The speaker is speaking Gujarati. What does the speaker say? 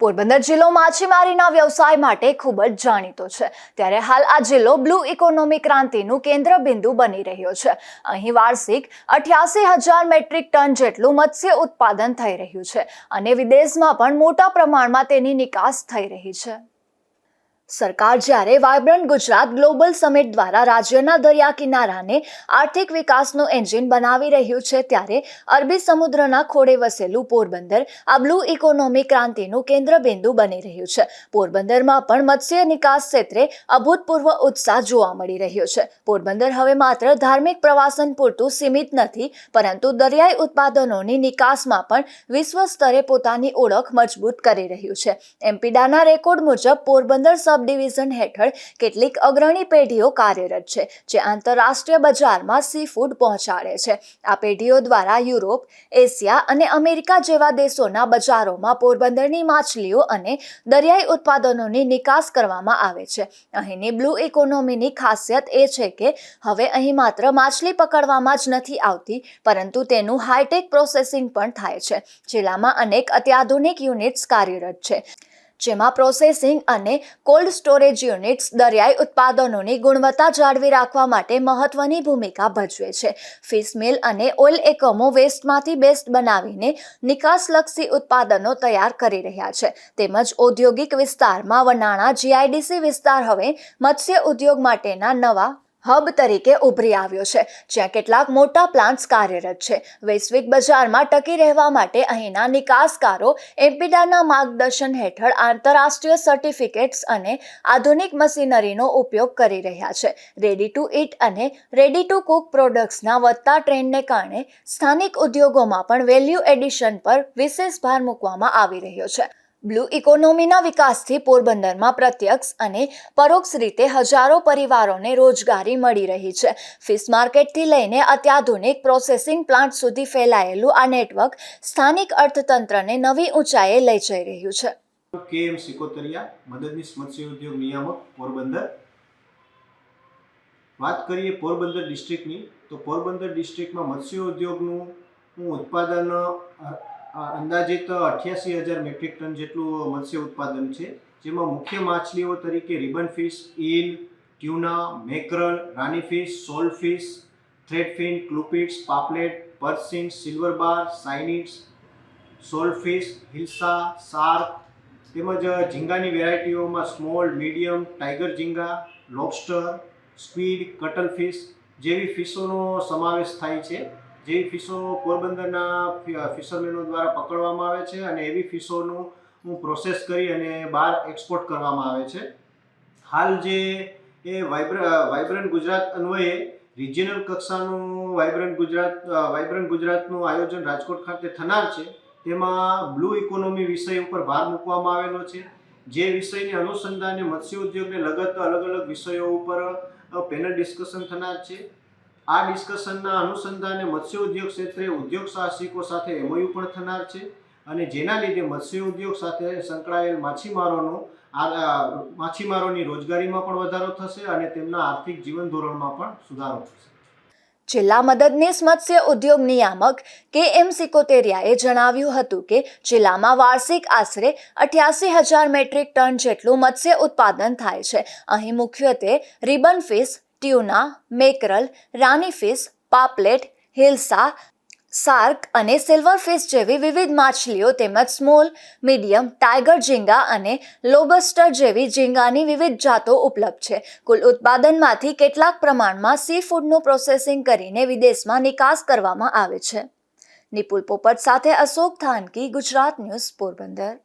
પોરબંદર જિલ્લો માછીમારીના વ્યવસાય માટે ખૂબ જ જાણીતો છે. ત્યારે હાલ આ જિલ્લો બ્લુ ઇકોનોમી ક્રાંતિનું કેન્દ્ર બિંદુ બની રહ્યો છે. અહીં વાર્ષિક અઠ્યાસી હજાર મેટ્રિક ટન જેટલું મત્સ્ય ઉત્પાદન થઈ રહ્યું છે અને વિદેશમાં પણ મોટા પ્રમાણમાં તેની નિકાસ થઈ રહી છે. સરકાર જ્યારે વાયબ્રન્ટ ગુજરાત ગ્લોબલ સમિટ દ્વારા રાજ્યના દરિયા કિનારાને આર્થિક વિકાસનું એન્જિન બનાવી રહ્યું છે, ત્યારે અરબી સમુદ્રના ખોડે વસેલું પોરબંદર આ બ્લુ ઇકોનોમી ક્રાંતિનું કેન્દ્રબિંદુ બની રહ્યું છે. પોરબંદરમાં પણ મત્સ્ય નિકાસ ક્ષેત્રે અભૂતપૂર્વ ઉત્સાહ જોવા મળી રહ્યો છે. પોરબંદર હવે માત્ર ધાર્મિક પ્રવાસન પૂરતું સીમિત નથી, પરંતુ દરિયાઈ ઉત્પાદનોની નિકાસમાં પણ વિશ્વ સ્તરે પોતાની ઓળખ મજબૂત કરી રહ્યું છે. એમપીડાના રેકોર્ડ મુજબ પોરબંદર સબ ડિવિઝન હેઠળ કેટલીક અગ્રણી પેઢીઓ કાર્યરત છે, જે આંતરરાષ્ટ્રીય બજારમાં સી ફૂડ પહોંચાડે છે. આ પેઢીઓ દ્વારા યુરોપ, એશિયા અને અમેરિકા જેવા દેશોના બજારોમાં પોરબંદરની માછલીઓ અને દરિયાઈ ઉત્પાદનોની નિકાસ કરવામાં આવે છે. અહીંની બ્લુ ઇકોનોમીની ખાસિયત એ છે કે હવે અહીં માત્ર માછલી પકડવામાં જ નથી આવતી, પરંતુ તેનું હાઈટેક પ્રોસેસિંગ પણ થાય છે. જિલ્લામાં અનેક અત્યાધુનિક યુનિટ્સ કાર્યરત છે. જેમાં પ્રોસેસિંગ અને કોલ્ડ સ્ટોરેજ યુનિટ્સ દરિયાઈ ઉત્પાદનોની ગુણવત્તા જાળવી રાખવા માટે મહત્વની ભૂમિકા ભજવે છે. ફિશ મિલ અને ઓઇલ એકમો વેસ્ટમાંથી બેસ્ટ બનાવીને નિકાસલક્ષી ઉત્પાદનો તૈયાર કરી રહ્યા છે. તેમજ ઔદ્યોગિક વિસ્તારમાં વનાણા જીઆઈડીસી વિસ્તાર હવે મત્સ્ય ઉદ્યોગ માટેના નવા હબ તરીકે ઉભરી આવ્યો છે, જ્યાં કેટલાક મોટા પ્લાન્ટ્સ કાર્યરત છે. વૈશ્વિક બજારમાં ટકી રહેવા માટે અહીંના નિકાસકારો એમ્પિડાના માર્ગદર્શન હેઠળ આંતરરાષ્ટ્રીય સર્ટિફિકેટ્સ અને આધુનિક મશીનરીનો ઉપયોગ કરી રહ્યા છે. રેડી ટુ ઇટ અને રેડી ટુ કુક પ્રોડક્ટ્સના વધતા ટ્રેન્ડને કારણે સ્થાનિક ઉદ્યોગોમાં પણ વેલ્યુ એડિશન પર વિશેષ ભાર મૂકવામાં આવી રહ્યો છે. બ્લુ ઇકોનોમીના વિકાસથી પોરબંદરમાં પ્રત્યક્ષ અને પરોક્ષ રીતે હજારો પરિવારોને રોજગારી મળી રહી છે. ફિશ માર્કેટથી લઈને અત્યાધુનિક પ્રોસેસિંગ પ્લાન્ટ સુધી ફેલાયેલું આ નેટવર્ક સ્થાનિક અર્થતંત્રને નવી ઊંચાઈએ લઈ જઈ રહ્યું છે. કે સિકોતરિયા, મદદનીશ મત્સ્ય ઉદ્યોગ નિયામક, પોરબંદર. વાત કરીએ પોરબંદર ડિસ્ટ્રિક્ટની, તો પોરબંદર ડિસ્ટ્રિક્ટમાં મત્સ્ય ઉદ્યોગનું, ઉત્પાદન અંદાજિત અઠ્યાસી હજાર મેટ્રિક ટન જેટલું મત્સ્ય ઉત્પાદન છે, જેમાં મુખ્ય માછલીઓ તરીકે ribbon fish, eel, tuna, mackerel, rani fish, sole fish threadfin clupeids પાપલેટ, પર્સિન, silver bar sciaenids sole fish hilsa shark તેમજ ઝીંગાની વેરાયટીઓમાં સ્મોલ, મીડિયમ, ટાઈગર ઝીંગા, લોબસ્ટર સ્પીડ કટલ ફિશ જેવી ફિશોનો સમાવેશ થાય છે. જેવી ફિશો પોરબંદરના ફિશરમેનો દ્વારા પકડવામાં આવે છે અને એવી ફિશોનું પ્રોસેસ કરી અને બહાર એક્સપોર્ટ કરવામાં આવે છે. હાલ જે એ વાઇબ્ર વાઇબ્રન્ટ ગુજરાત અન્વયે રિજિયનલ કક્ષાનું વાઇબ્રન્ટ ગુજરાત વાઇબ્રન્ટ ગુજરાતનું આયોજન રાજકોટ ખાતે થનાર છે. તેમાં બ્લુ ઇકોનોમી વિષય ઉપર ભાર મૂકવામાં આવેલો છે. જે વિષયને અનુસંધાને મત્સ્ય ઉદ્યોગને લગત અલગ અલગ વિષયો ઉપર પેનલ ડિસ્કશન થનાર છે. આ ડિસ્કશનના અનુસંધાને મત્સ્ય ઉદ્યોગ ક્ષેત્રે ઉદ્યોગ સાહસિકો સાથે એમઓયુ પણ થનાર છે અને જેના લીધે મત્સ્ય ઉદ્યોગ સાથે સંકળાયેલ માછીમારોનું માછીમારોની રોજગારીમાં પણ વધારો થશે અને તેમના આર્થિક જીવન ધોરણમાં પણ સુધારો થશે. જિલ્લા મદદનીશ મત્સ્ય ઉદ્યોગ નિયામક કે એમ સિકોતેરિયાએ જણાવ્યું હતું કે જિલ્લામાં વાર્ષિક આશરે અઠ્યાસી હજાર મેટ્રિક ટન જેટલું મત્સ્ય ઉત્પાદન થાય છે. અહીં મુખ્યત્વે ribbon fish tuna, mackerel rani fish પાપલેટ, hilsa, shark અને સિલ્વર ફિશ જેવી વિવિધ માછલીઓ તેમજ સ્મોલ, મીડિયમ, ટાઈગર ઝીંગા અને લોબસ્ટર જેવી ઝીંગાની વિવિધ જાતો ઉપલબ્ધ છે. કુલ ઉત્પાદનમાંથી કેટલાક પ્રમાણમાં સી ફૂડનું પ્રોસેસિંગ કરીને વિદેશમાં નિકાસ કરવામાં આવે છે. નિપુલ પોપટ સાથે અશોક થાનકી, ગુજરાત ન્યૂઝ પોરબંદર.